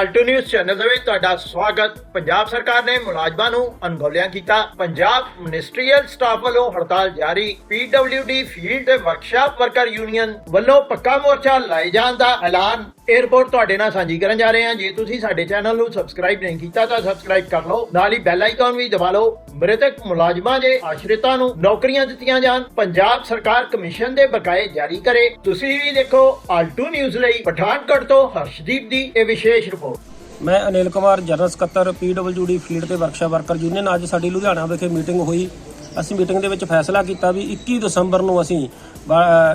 Alto news channel ਦੇ ਵਿੱਚ ਤੁਹਾਡਾ ਸਵਾਗਤ। ਪੰਜਾਬ ਸਰਕਾਰ ਨੇ ਮੁਲਾਜ਼ਮਾਂ ਨੂੰ ਅਣਗੌਲਿਆਂ ਕੀਤਾ। ਪੰਜਾਬ ਮਿਨਿਸਟਰੀਅਲ ਸਟਾਫ ਵੱਲੋਂ ਹੜਤਾਲ ਜਾਰੀ। ਪੀਡਬਲਯੂਡੀ ਫੀਲਡ ਤੇ ਵਰਕਸ਼ਾਪ ਵਰਕਰ ਯੂਨੀਅਨ ਵੱਲੋਂ ਪੱਕਾ ਮੋਰਚਾ ਲਾਏ ਜਾਣ ਦਾ ਐਲਾਨ। 에ਅਰਪੋਰਟ ਤੁਹਾਡੇ ਨਾਲ ਸਾਂਝੀ ਕਰਨ ਜਾ ਰਹੇ ਹਾਂ। ਜੇ ਤੁਸੀਂ ਸਾਡੇ ਚੈਨਲ ਨੂੰ ਸਬਸਕ੍ਰਾਈਬ ਨਹੀਂ ਕੀਤਾ ਤਾਂ ਸਬਸਕ੍ਰਾਈਬ ਕਰ ਲਓ। ਨਾਲ ਹੀ ਬੈਲ ਆਈਕਨ ਵੀ ਦਬਾ ਲਓ। ਮ੍ਰਿਤਕ ਮੁਲਾਜ਼ਮਾਂ ਦੇ ਆਸ਼ਰਿਤਾਂ ਨੂੰ ਨੌਕਰੀਆਂ ਦਿੱਤੀਆਂ ਜਾਣ। ਪੰਜਾਬ ਸਰਕਾਰ ਕਮਿਸ਼ਨ ਦੇ ਬਕਾਏ ਜਾਰੀ ਕਰੇ। ਤੁਸੀਂ ਵੀ ਦੇਖੋ ਆਲਟੂ ਨਿਊਜ਼ ਲਈ ਪਠਾਨਕੋਟ ਤੋਂ ਹਰਸ਼ਦੀਪ ਦੀ ਇਹ ਵਿਸ਼ੇਸ਼ ਰਿਪੋਰਟ ਮੈਂ ਅਨਿਲ ਕੁਮਾਰ, ਜਨਰਲ ਸਕੱਤਰ, ਪੀਡਬਲਯੂਡੀ ਫੀਲਡ ਤੇ ਵਰਕਸ਼ਾਪ ਵਰਕਰ ਯੂਨੀਅਨ ਅੱਜ ਸਾਡੀ ਲੁਧਿਆਣਾ ਵਿਖੇ ਮੀਟਿੰਗ ਹੋਈ। ਅਸੀਂ ਮੀਟਿੰਗ ਦੇ ਵਿੱਚ ਫੈਸਲਾ ਕੀਤਾ ਵੀ 21 ਦਸੰਬਰ ਨੂੰ ਅਸੀਂ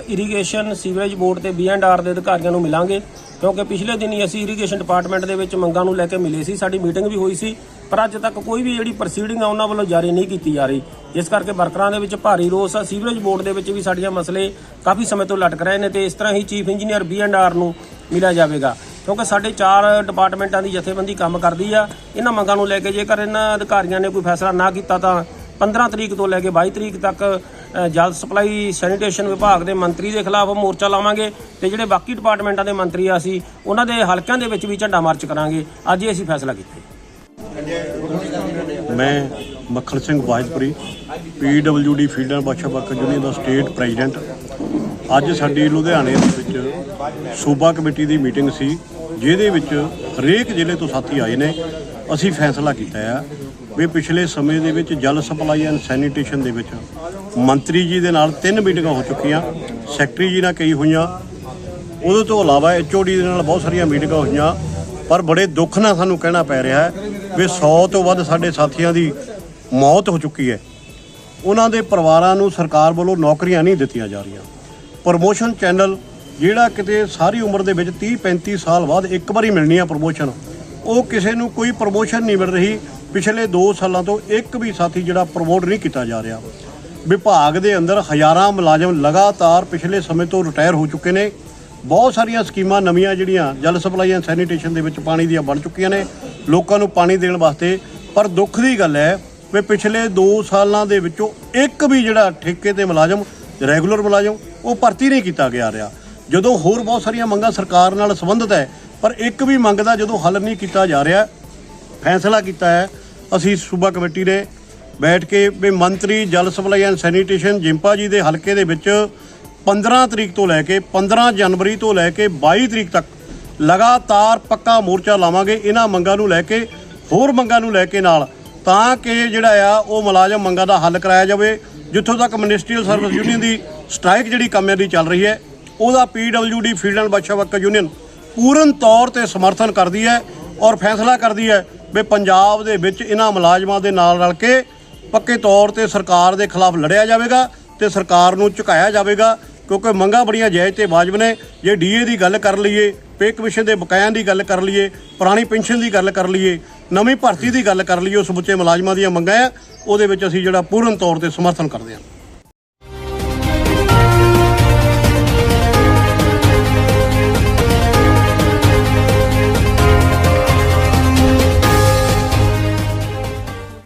ਇਰੀਗੇਸ਼ਨ ਸੀਵਰੇਜ ਬੋਰਡ ਤੇ ਬੀਐਂਡਆਰ ਦੇ ਅਧਿਕਾਰੀਆਂ ਨੂੰ ਮਿਲਾਂਗੇ। ਕਿਉਂਕਿ ਪਿਛਲੇ ਦਿਨੀ ਅਸੀਂ ਇਰੀਗੇਸ਼ਨ ਡਿਪਾਰਟਮੈਂਟ ਦੇ ਵਿੱਚ ਮੰਗਾਂ ਨੂੰ ਲੈ ਕੇ ਮਿਲੇ ਸੀ। ਸਾਡੀ ਮੀਟਿੰਗ ਵੀ ਹੋਈ ਸੀ। ਪਰ ਅੱਜ ਤੱਕ ਕੋਈ ਵੀ ਜਿਹੜੀ ਪ੍ਰੋਸੀਡਿੰਗ ਆ, ਉਹਨਾਂ ਵੱਲੋਂ ਜਾਰੀ ਨਹੀਂ ਕੀਤੀ ਜਾ ਰਹੀ। ਇਸ ਕਰਕੇ ਵਰਕਰਾਂ ਦੇ ਵਿੱਚ ਭਾਰੀ ਰੋਸ ਆ। ਸੀਵਰੇਜ ਬੋਰਡ ਦੇ ਵਿੱਚ ਵੀ ਸਾਡੀਆਂ ਮਸਲੇ ਕਾਫੀ ਸਮੇਂ ਤੋਂ ਲਟਕ ਰਹੇ ਨੇ ਤੇ ਇਸ ਤਰ੍ਹਾਂ ਹੀ ਚੀਫ ਇੰਜੀਨੀਅਰ ਬੀਐਂਡਆਰ ਨੂੰ ਮਿਲਿਆ ਜਾਵੇਗਾ। ਕਿਉਂਕਿ ਸਾਡੇ ਚਾਰ ਡਿਪਾਰਟਮੈਂਟਾਂ ਦੀ ਜਥੇਬੰਦੀ ਕੰਮ ਕਰਦੀ ਆ, ਇਹਨਾਂ ਮੰਗਾਂ ਨੂੰ ਲੈ ਕੇ ਜੇਕਰ ਇਹਨਾਂ ਅਧਿਕਾਰੀਆਂ ਨੇ ਕੋਈ ਫੈਸਲਾ ਨਾ ਕੀਤਾ ਤਾਂ 15 ਤਰੀਕ ਤੋਂ ਲੈ ਕੇ 22 ਤਰੀਕ ਤੱਕ ਜਲ ਸਪਲਾਈ, ਸੈਨੀਟੇਸ਼ਨ ਵਿਭਾਗ ਦੇ ਮੰਤਰੀ ਦੇ ਖਿਲਾਫ ਮੋਰਚਾ ਲਾਵਾਂਗੇ ਤੇ ਜਿਹੜੇ ਬਾਕੀ ਡਿਪਾਰਟਮੈਂਟਾਂ ਦੇ ਮੰਤਰੀ ਆ ਅਸੀਂ, ਉਹਨਾਂ ਦੇ ਹਲਕਿਆਂ ਦੇ ਵਿੱਚ ਵੀ ਝੰਡਾ ਮਾਰਚ ਕਰਾਂਗੇ। ਅੱਜ ਇਹ ਅਸੀਂ ਫੈਸਲਾ ਕੀਤਾ ਮੈਂ Makhan Singh Wajpuri PWD field and workshop worker union the state president ਅੱਜ ਸਾਡੀ ਲੁਧਿਆਣੇ ਦੇ ਵਿੱਚ ਸੂਬਾ ਕਮੇਟੀ ਦੀ ਮੀਟਿੰਗ ਸੀ। ਜਿਹਦੇ ਵਿੱਚ ਹਰੇਕ ਜ਼ਿਲ੍ਹੇ ਤੋਂ ਸਾਥੀ ਆਏ ਨੇ, ਅਸੀਂ ਫੈਸਲਾ ਕੀਤਾ ਆ ਵੀ ਪਿਛਲੇ ਸਮੇਂ ਦੇ ਵਿੱਚ ਜਲ ਸਪਲਾਈ ਐਂਡ ਸੈਨੀਟੇਸ਼ਨ ਦੇ ਵਿੱਚ ਮੰਤਰੀ ਜੀ ਦੇ ਨਾਲ ਤਿੰਨ ਮੀਟਿੰਗਾਂ ਹੋ ਚੁੱਕੀਆਂ, ਸੈਕਟਰੀ ਜੀ ਨਾਲ ਕਈ ਹੋਈਆਂ, ਉਹਦੇ ਤੋਂ ਇਲਾਵਾ ਐਚਓਡੀ ਦੇ ਨਾਲ ਬਹੁਤ ਸਾਰੀਆਂ ਮੀਟਿੰਗਾਂ ਹੋਈਆਂ, ਪਰ ਬੜੇ ਦੁੱਖ ਨਾਲ ਸਾਨੂੰ ਕਹਿਣਾ ਪੈ ਰਿਹਾ ਹੈ ਵੀ 100 ਤੋਂ ਵੱਧ ਸਾਡੇ ਸਾਥੀਆਂ ਦੀ ਮੌਤ ਹੋ ਚੁੱਕੀ ਹੈ। ਉਹਨਾਂ ਦੇ ਪਰਿਵਾਰਾਂ ਨੂੰ ਸਰਕਾਰ ਵੱਲੋਂ ਨੌਕਰੀਆਂ ਨਹੀਂ ਦਿੱਤੀਆਂ ਜਾ ਰਹੀਆਂ। ਪ੍ਰਮੋਸ਼ਨ ਚੈਨਲ ਜਿਹੜਾ ਕਿਤੇ ਸਾਰੀ ਉਮਰ ਦੇ ਵਿੱਚ 30 35 ਸਾਲ ਬਾਅਦ ਇੱਕ ਵਾਰੀ ਮਿਲਣੀ ਆ ਪ੍ਰਮੋਸ਼ਨ ਉਹ ਕਿਸੇ ਨੂੰ ਕੋਈ ਪ੍ਰਮੋਸ਼ਨ ਨਹੀਂ ਮਿਲ ਰਹੀ। ਪਿਛਲੇ 2 ਸਾਲਾਂ ਤੋਂ ਇੱਕ ਵੀ ਸਾਥੀ ਜਿਹੜਾ ਪ੍ਰਮੋਟ ਨਹੀਂ ਕੀਤਾ ਜਾ ਰਿਹਾ। ਵਿਭਾਗ ਦੇ ਅੰਦਰ ਹਜ਼ਾਰਾਂ ਮੁਲਾਜ਼ਮ ਲਗਾਤਾਰ ਪਿਛਲੇ ਸਮੇਂ ਤੋਂ ਰਿਟਾਇਰ ਹੋ ਚੁੱਕੇ ਨੇ। ਬਹੁਤ ਸਾਰੀਆਂ ਸਕੀਮਾਂ ਨਵੀਆਂ ਜਿਹੜੀਆਂ ਜਲ ਸਪਲਾਈ ਐਂਡ ਸੈਨੀਟੇਸ਼ਨ ਦੇ ਵਿੱਚ ਪਾਣੀ ਦੀਆਂ ਬਣ ਚੁੱਕੀਆਂ ਨੇ, ਲੋਕਾਂ ਨੂੰ ਪਾਣੀ ਦੇਣ ਵਾਸਤੇ। ਪਰ ਦੁੱਖ ਦੀ ਗੱਲ ਹੈ ਵੀ ਪਿਛਲੇ 2 ਸਾਲਾਂ ਦੇ ਵਿੱਚੋਂ ਇੱਕ ਵੀ ਜਿਹੜਾ ਠੇਕੇ ਤੇ ਮੁਲਾਜ਼ਮ ਰੈਗੂਲਰ ਮੁਲਾਜ਼ਮ, ਉਹ ਭਰਤੀ ਨਹੀਂ ਕੀਤਾ ਗਿਆ ਰਿਹਾ। ਜਦੋਂ ਹੋਰ ਬਹੁਤ ਸਾਰੀਆਂ ਮੰਗਾਂ ਸਰਕਾਰ ਨਾਲ ਸੰਬੰਧਿਤ ਹੈ, ਪਰ ਇੱਕ ਵੀ ਮੰਗ ਦਾ ਜਦੋਂ ਹੱਲ ਨਹੀਂ ਕੀਤਾ ਜਾ ਰਿਹਾ, ਫੈਸਲਾ ਕੀਤਾ ਹੈ, ਅਸੀਂ ਸੂਬਾ ਕਮੇਟੀ ਨੇ ਬੈਠ ਕੇ ਵੀ ਮੰਤਰੀ, ਜਲ ਸਪਲਾਈ ਐਂਡ ਸੈਨੀਟੇਸ਼ਨ ਜਿੰਪਾ ਜੀ ਦੇ ਹਲਕੇ ਦੇ ਵਿੱਚ 15 ਤਰੀਕ ਤੋਂ ਲੈ ਕੇ 15 ਜਨਵਰੀ ਤੋਂ ਲੈ ਕੇ 22 ਤਰੀਕ ਤੱਕ ਲਗਾਤਾਰ ਪੱਕਾ ਮੋਰਚਾ ਲਾਵਾਂਗੇ, ਇਹਨਾਂ ਮੰਗਾਂ ਨੂੰ ਲੈ ਕੇ, ਹੋਰ ਮੰਗਾਂ ਨੂੰ ਲੈ ਕੇ ਨਾਲ, ਤਾਂ ਕਿ ਜਿਹੜਾ ਆ, ਉਹ ਮੁਲਾਜ਼ਮ ਮੰਗਾਂ ਦਾ ਹੱਲ ਕਰਾਇਆ ਜਾਵੇ, ਜਿੱਥੋਂ ਤੱਕ ਮਿਨਿਸਟਰੀਅਲ ਸਰਵਿਸ ਯੂਨੀਅਨ ਦੀ ਸਟ੍ਰਾਈਕ ਜਿਹੜੀ ਕੰਮਾਂ ਦੀ ਚੱਲ ਰਹੀ ਹੈ ਉਹਦਾ PWD field and workshop worker union ਪੂਰਨ ਤੌਰ ਤੇ ਸਮਰਥਨ ਕਰਦੀ ਹੈ ਔਰ ਫੈਸਲਾ ਕਰਦੀ ਹੈ ਵੀ ਪੰਜਾਬ ਦੇ ਵਿੱਚ ਇਹਨਾਂ ਮੁਲਾਜ਼ਮਾਂ ਦੇ ਨਾਲ ਰਲ ਕੇ ਪੱਕੇ ਤੌਰ ਤੇ ਸਰਕਾਰ ਦੇ ਖਿਲਾਫ ਲੜਿਆ ਜਾਵੇਗਾ ਤੇ ਸਰਕਾਰ ਨੂੰ ਝੁਕਾਇਆ ਜਾਵੇਗਾ, ਕਿਉਂਕਿ ਮੰਗਾਂ ਬੜੀਆਂ ਜਾਇਜ਼ ਤੇ ਵਾਜਬ ਨੇ। ਜੇ ਡੀਏ ਦੀ ਗੱਲ ਕਰ ਲਈਏ, ਪੇ ਕਮਿਸ਼ਨ ਦੇ ਬਕਾਇਆਂ ਦੀ ਗੱਲ ਕਰ ਲਈਏ, ਪੁਰਾਣੀ ਪੈਨਸ਼ਨ ਦੀ ਗੱਲ ਕਰ ਲਈਏ, ਨਵੀਂ ਭਰਤੀ ਦੀ ਗੱਲ ਕਰ ਲਈਏ, ਉਸ ਸਮੁੱਚੇ ਮੁਲਾਜ਼ਮਾਂ ਦੀਆਂ ਮੰਗਾਂ ਆ, ਉਹਦੇ ਵਿੱਚ ਅਸੀਂ ਜਿਹੜਾ ਪੂਰਨ ਤੌਰ ਤੇ ਸਮਰਥਨ ਕਰਦੇ ਹਾਂ।